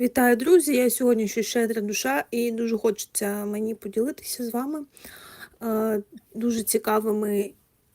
Вітаю, друзі! Я сьогодні ще щедра душа, і дуже хочеться мені поділитися з вами е, дуже цікавими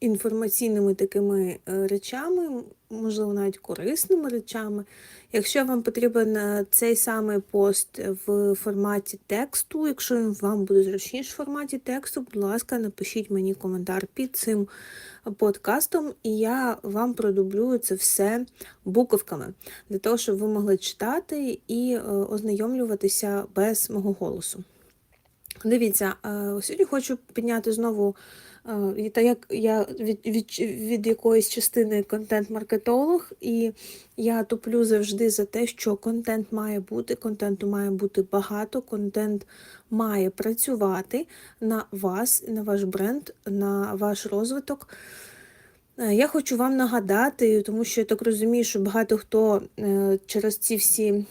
інформаційними такими е, речами, можливо, навіть корисними речами. Якщо вам потрібен е, цей самий пост в форматі тексту, якщо вам буде зручніше в форматі тексту, будь ласка, напишіть мені коментар під цим подкастом, і я вам продублюю це все буковками, для того, щоб ви могли читати і е, ознайомлюватися без мого голосу. Дивіться, е, сьогодні хочу підняти знову, е, так як я від від, від якоїсь частини контент-маркетолог, і я туплю завжди за те, що контент має бути, контенту має бути багато, контент має працювати на вас, на ваш бренд, на ваш розвиток. Е, я хочу вам нагадати, тому що я так розумію, що багато хто через ці всі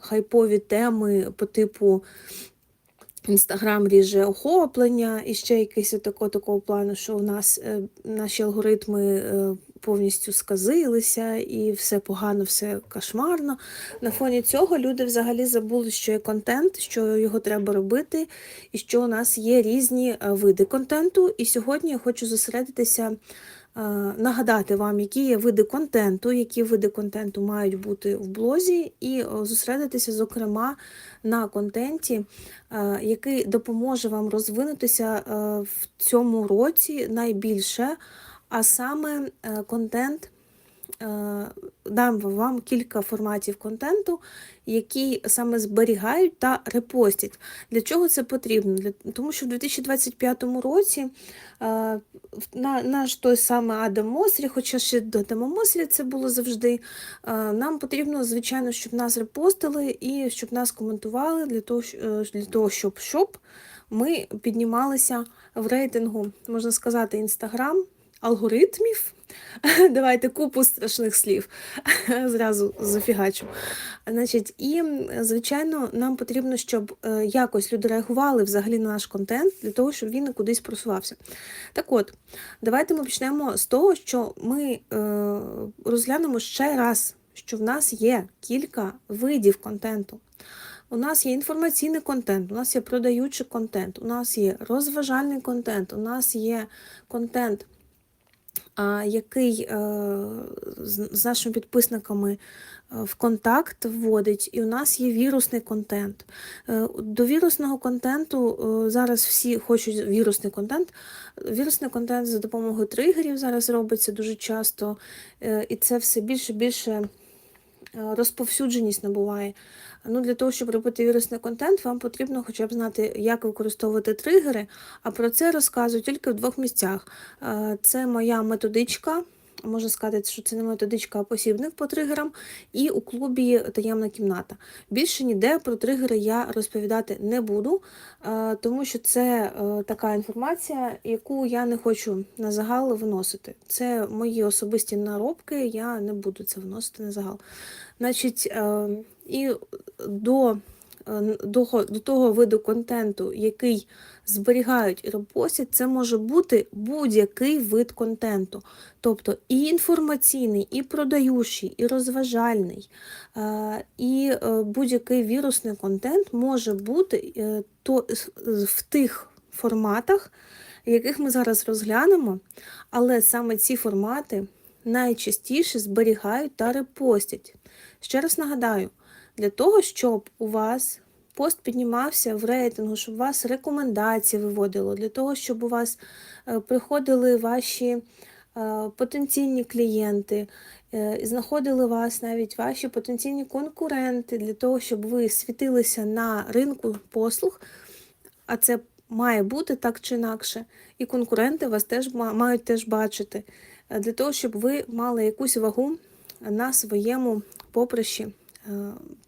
хайпові теми по типу Інстаграм ріже охоплення і ще якийсь такого, такого плану, що у нас е, наші алгоритми е, повністю сказилися, і все погано, все кошмарно. На фоні цього люди взагалі забули, що є контент, що його треба робити, і що у нас є різні е, види контенту. І сьогодні я хочу зосередитися нагадати вам, які є види контенту, які види контенту мають бути в блозі, і зосередитися, зокрема, на контенті, який допоможе вам розвинутися в цьому році найбільше, а саме е, контент. Е, дам вам кілька форматів контенту, які саме зберігають та репостять. Для чого це потрібно? Для, Тому що в 2025 році е, наш той самий Адам Мосрі, хоча ще до Адама Мосрі це було завжди, е, нам потрібно, звичайно, щоб нас репостили і щоб нас коментували для того, для того щоб, щоб ми піднімалися в рейтингу, можна сказати, Інстаграм алгоритмів. Давайте купу страшних слів. Зразу зафігачу. Значить, І, звичайно, нам потрібно, щоб е, якось люди реагували взагалі на наш контент, для того, щоб він кудись просувався. Так от, давайте ми почнемо з того, що ми е, розглянемо ще раз, що в нас є кілька видів контенту. У нас є інформаційний контент, у нас є продаючий контент, у нас є розважальний контент, у нас є контент який е, з нашими підписниками е, в контакт вводить, і у нас є вірусний контент. Е, до вірусного контенту зараз всі хочуть вірусний контент. Вірусний контент за допомогою тригерів зараз робиться дуже часто, і це все більше більше розповсюдженість набуває. Ну, Для того, щоб робити вірусний контент, вам потрібно хоча б знати, як використовувати тригери, а про це розказую тільки в двох місцях. Це моя методичка. Можна сказати, що це не методичка, а посібник по тригерам, і у клубі таємна кімната. Більше ніде про тригери я розповідати не буду, тому що це е, така інформація, яку я не хочу на загал виносити. Це мої особисті наробки, я не буду це вносити на загал. Значить, е, і до е, до, до того виду контенту, який зберігають і репостять, це може бути будь-який вид контенту. Тобто і інформаційний, і продаючий, і розважальний, е, і будь-який вірусний контент може бути в тих форматах, яких ми зараз розглянемо, але саме ці формати найчастіше зберігають та репостять. Ще раз нагадаю, для того, щоб у вас пост піднімався в рейтингу, щоб у вас рекомендації виводило, для того, щоб у вас е, приходили ваші е, потенційні клієнти, е, знаходили вас навіть ваші потенційні конкуренти, для того, щоб ви світилися на ринку послуг, а це має бути так чи інакше, і конкуренти вас теж мають теж бачити, для того, щоб ви мали якусь вагу на своєму поприщі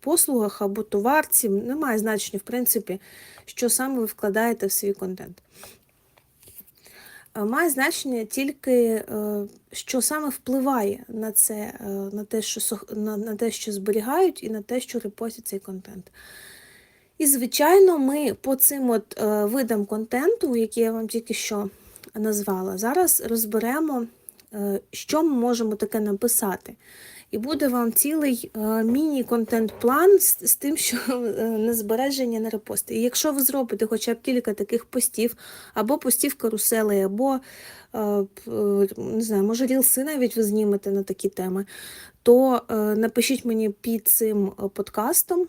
послугах або товарці, немає значення, в принципі, що саме ви вкладаєте в свій контент. Е, має значення тільки, е, що саме впливає на це, на те, що на те, що зберігають, і на те, що репостять цей контент. І, звичайно, ми по цим от видам контенту, які я вам тільки що назвала, зараз розберемо, що ми можемо таке написати І буде вам цілий е, міні-контент-план з, з тим, що е, на збереження на репости. І якщо ви зробите хоча б кілька таких постів, або постів карусели, або е, не знаю, може рілси навіть ви знімете на такі теми, то напишіть мені під цим подкастом,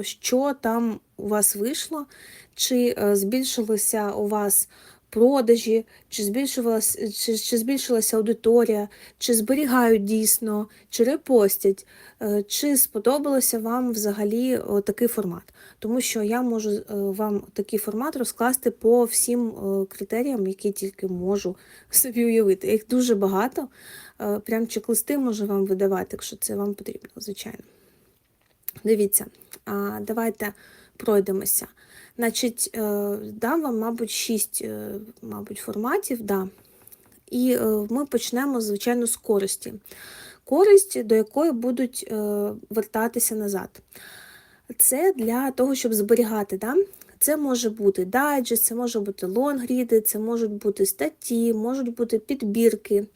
що там у вас вийшло, чи збільшилося у вас продажі, чи збільшилася, чи, чи збільшилася аудиторія, чи зберігають дійсно, чи репостять, е, чи сподобалося вам взагалі такий формат. Тому що я можу е, вам такий формат розкласти по всім е, критеріям, які тільки можу собі уявити. Їх дуже багато. Е, Прям чек-листи можу вам видавати, якщо це вам потрібно, звичайно. Дивіться, давайте пройдемося. Значить, е, дам вам, мабуть, шість е, мабуть, форматів. Да. І е, ми почнемо, звичайно, з користі. Користь, до якої будуть вертатися назад. Це для того, щоб зберігати. Да? Це може бути дайджест, це може бути лонгріди, це можуть бути статті, можуть бути підбірки,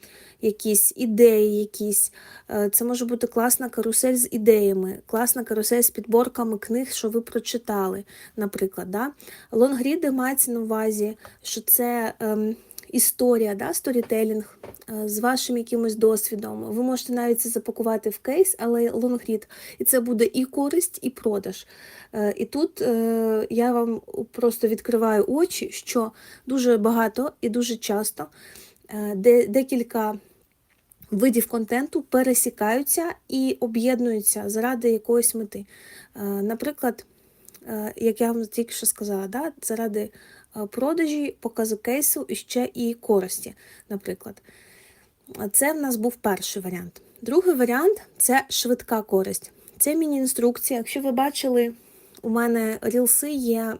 якісь ідеї, якісь. Е, Це може бути класна карусель з ідеями, класна карусель з підборками книг, що ви прочитали, наприклад. Да? Лонгріди мається на увазі, що це. Ем, Історія, да, сторітелінг е, з вашим якимось досвідом. Ви можете навіть це запакувати в кейс, але лонгрід. І це буде і користь, і продаж. Е, І тут е, я вам просто відкриваю очі, що дуже багато і дуже часто декілька видів контенту пересікаються і об'єднуються заради якоїсь мети. Наприклад, як я вам тільки що сказала, да, заради продажі, показу кейсу ще і користі, наприклад. Це в нас був перший варіант. Другий варіант це швидка користь. Це міні-інструкція. Якщо ви бачили, у мене рілси є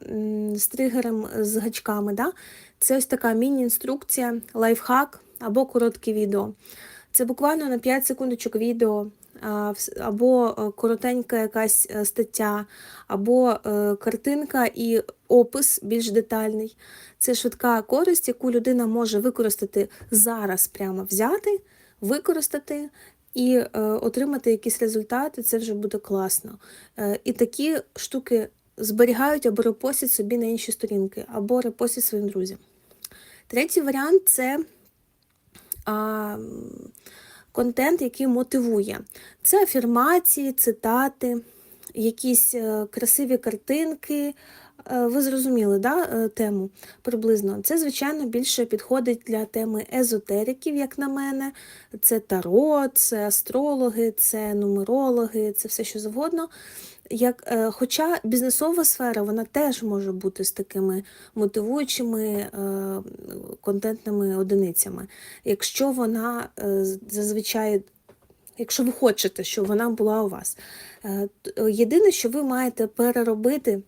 з тригером з гачками. Да? Це ось така міні-інструкція, лайфхак або коротке відео. Це буквально на 5 секундочок відео, або е, коротенька якась е, стаття, або е, картинка і опис більш детальний. Це швидка користь, яку людина може використати зараз, прямо взяти, використати і отримати якісь результати. Це вже буде класно. І такі штуки зберігають або репостять собі на інші сторінки, або репостять своїм друзям. Третій варіант це а, контент, який мотивує. Це афірмації, цитати, якісь е, красиві картинки. Е, Ви зрозуміли да, е, тему приблизно. Це, звичайно, більше підходить для теми езотериків, як на мене. Це таро, це астрологи, це нумерологи, це все що завгодно. Як, е, хоча бізнесова сфера вона теж може бути з такими мотивуючими е, контентними одиницями, якщо вона е, зазвичай, якщо ви хочете, щоб вона була у вас. Єдине, що ви маєте переробити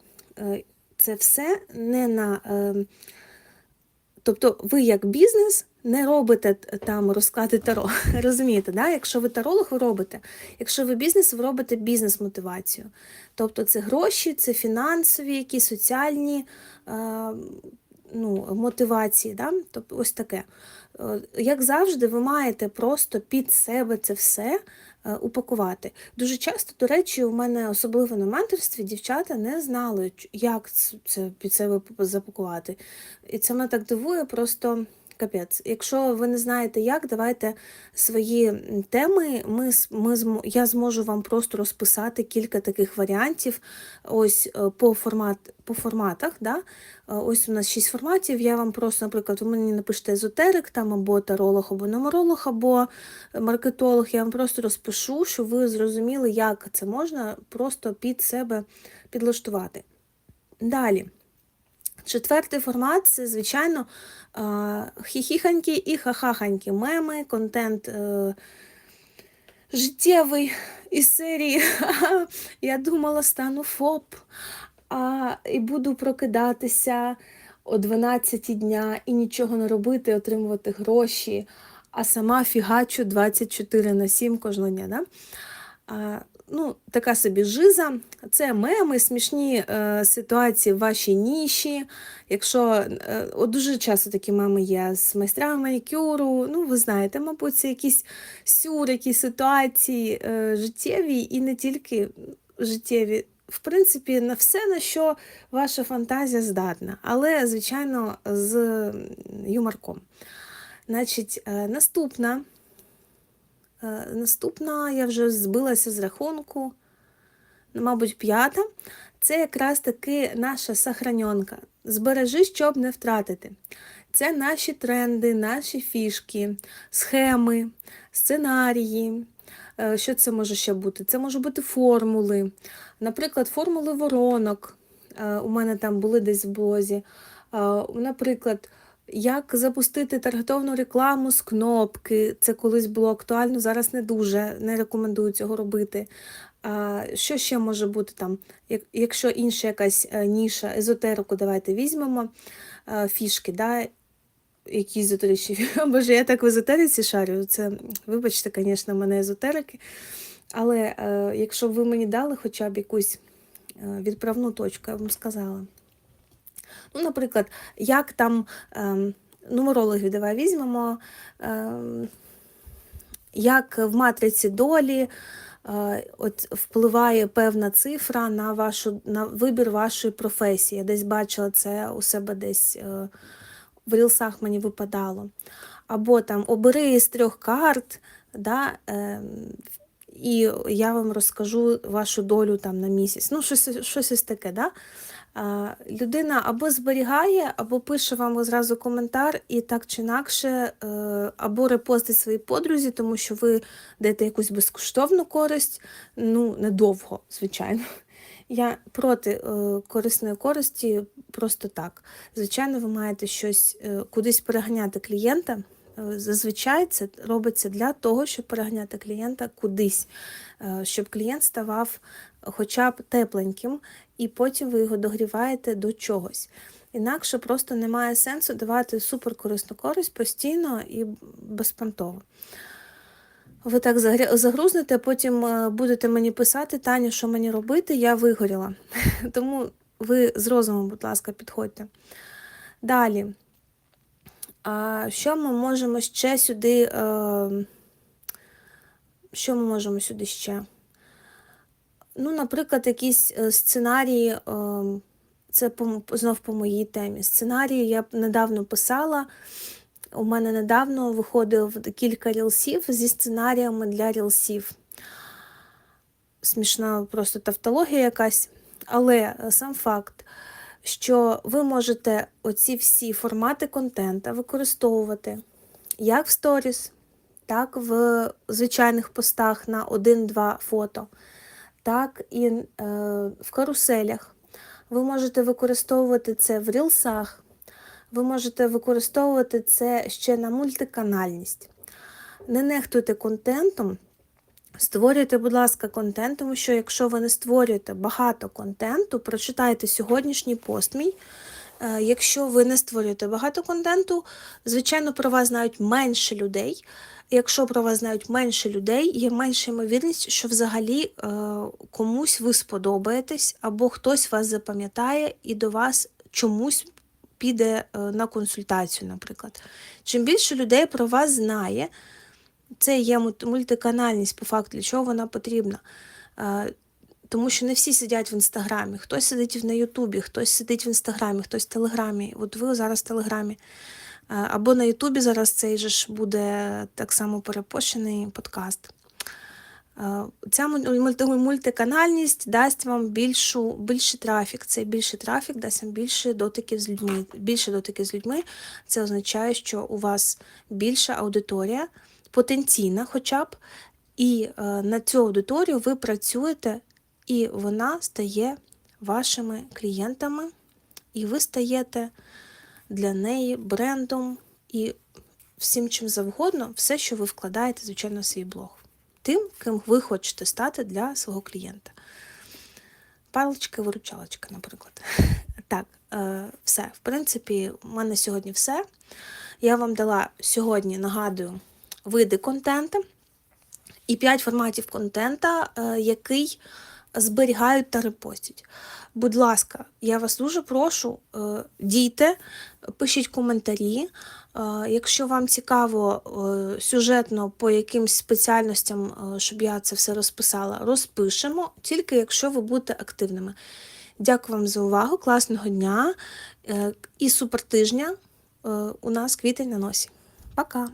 це все не на. е, Тобто ви як бізнес не робите там розклади таро. Розумієте, да? якщо ви таролог, ви робите. Якщо ви бізнес, ви робите бізнес-мотивацію. Тобто це гроші, це фінансові, якісь соціальні е, ну, мотивації. Да? Тобто ось таке. Е, Як завжди, ви маєте просто під себе це все е, упакувати. Дуже часто, до речі, у мене особливо на менторстві дівчата не знали, як це під себе запакувати. І це мене так дивує, просто капець. Якщо ви не знаєте як, давайте свої теми. Ми, ми, я зможу вам просто розписати кілька таких варіантів ось е, по, формат, по форматах. Да? Е, Ось у нас шість форматів. Я вам просто, наприклад, ви мені напишете езотерик, там або таролог, або нумеролог, або маркетолог. Я вам просто розпишу, щоб ви зрозуміли, як це можна просто під себе підлаштувати. Далі. Четвертий формат це, звичайно, а, хіхіханькі і хахаханькі меми, контент е, життєвий із серії. Я думала, стану ФОП а, і буду прокидатися о 12 дня і нічого не робити, отримувати гроші, а сама фігачу 24 на 7 кожного дня. Да? Ну, така собі жиза. Це меми, смішні е, ситуації в вашій ніші. Якщо е, от дуже часто такі меми є з майстрами манікюру, ну, ви знаєте, мабуть, це якісь сюр, якісь ситуації е, життєві і не тільки життєві. В принципі, на все, на що ваша фантазія здатна, але, звичайно, з юморком. Значить, е, наступна. Е, Наступна, я вже збилася з рахунку, ну, мабуть, п'ята. Це якраз таки наша сохраньонка. Збережи, щоб не втратити. Це наші тренди, наші фішки, схеми, сценарії. Е, Що це може ще бути? Це можуть бути формули. Наприклад, формули воронок. Е, У мене там були десь в блозі. Наприклад, як запустити таргетовну рекламу з кнопки. Це колись було актуально, зараз не дуже, не рекомендую цього робити. Що ще може бути там? Якщо інша якась е, ніша, езотерику, давайте візьмемо е, фішки, да? які езотеричні. Боже, я так в езотериці шарю. Це, вибачте, звісно, мене езотерики. Але е, якщо б ви мені дали хоча б якусь відправну точку, я вам сказала. Ну, наприклад, як там ем, нумерологів давай візьмемо, ем, як в матриці долі е, от впливає певна цифра на вашу на вибір вашої професії. Я десь бачила це у себе десь е, в рілсах мені випадало. Або там обери з трьох карт, да, ем, і я вам розкажу вашу долю там на місяць. Ну, щось, щось ось таке. Да? Людина або зберігає, або пише вам зразу коментар, і так чи інакше, е, або репостить своїй подрузі, тому що ви даєте якусь безкоштовну користь, ну, недовго, звичайно. Я проти е, корисної користі просто так. Звичайно, ви маєте щось е, кудись переганяти клієнта. Зазвичай це робиться для того, щоб переганяти клієнта кудись, щоб клієнт ставав хоча б тепленьким, і потім ви його догріваєте до чогось. Інакше просто немає сенсу давати суперкорисну користь постійно і безпонтово. Ви так загрузнете, потім е, будете мені писати, Таня, що мені робити, я вигоріла. Тому ви з розумом, будь ласка, підходьте. Далі. А що ми можемо ще сюди? Е, що ми можемо сюди ще? Ну, наприклад, якісь е, сценарії, е, це знов по моїй темі. Сценарії я недавно писала. У мене недавно виходив кілька рілсів зі сценаріями для рілсів. Смішна просто тавтологія якась. Але е, сам факт, що ви можете оці всі формати контента використовувати як в сторіс, так в звичайних постах на 1-2 фото, так і е, в каруселях. Ви можете використовувати це в рілсах, ви можете використовувати це ще на мультиканальність. Не нехтуйте контентом. Створюйте, будь ласка, контент, тому що якщо ви не створюєте багато контенту, прочитайте сьогоднішній пост мій. Е, Якщо ви не створюєте багато контенту, звичайно, про вас знають менше людей. Якщо про вас знають менше людей, є менша ймовірність, що взагалі е, комусь ви сподобаєтесь, або хтось вас запам'ятає і до вас чомусь піде е, на консультацію, наприклад. Чим більше людей про вас знає, це є мультиканальність по факту, для чого вона потрібна. Тому що не всі сидять в інстаграмі. Хтось сидить на Ютубі, хтось сидить в інстаграмі, хтось в Телеграмі. От ви зараз в Телеграмі. Або на Ютубі зараз цей же ж буде так само перепощений подкаст. Ця муль- мультиканальність дасть вам більшу, більший трафік. Цей більший трафік дасть вам більше дотиків з людьми. Більше дотиків з людьми це означає, що у вас більша аудиторія, потенційна хоча б, і е, на цю аудиторію ви працюєте, і вона стає вашими клієнтами, і ви стаєте для неї брендом і всім чим завгодно, все, що ви вкладаєте, звичайно, в свій блог. Тим, ким ви хочете стати для свого клієнта. Паличка-виручалочка, наприклад. Так, е, все. В принципі, у мене сьогодні все. Я вам дала сьогодні, нагадую, види контенту. і 5 форматів контента, е, який зберігають та репостять. Будь ласка, я вас дуже прошу, е, дійте, пишіть коментарі. Е, Якщо вам цікаво е, сюжетно по якимсь спеціальностям, щоб я це все розписала, розпишемо, тільки якщо ви будете активними. Дякую вам за увагу, класного дня і супер тижня. Е, У нас квітень на носі. Пока!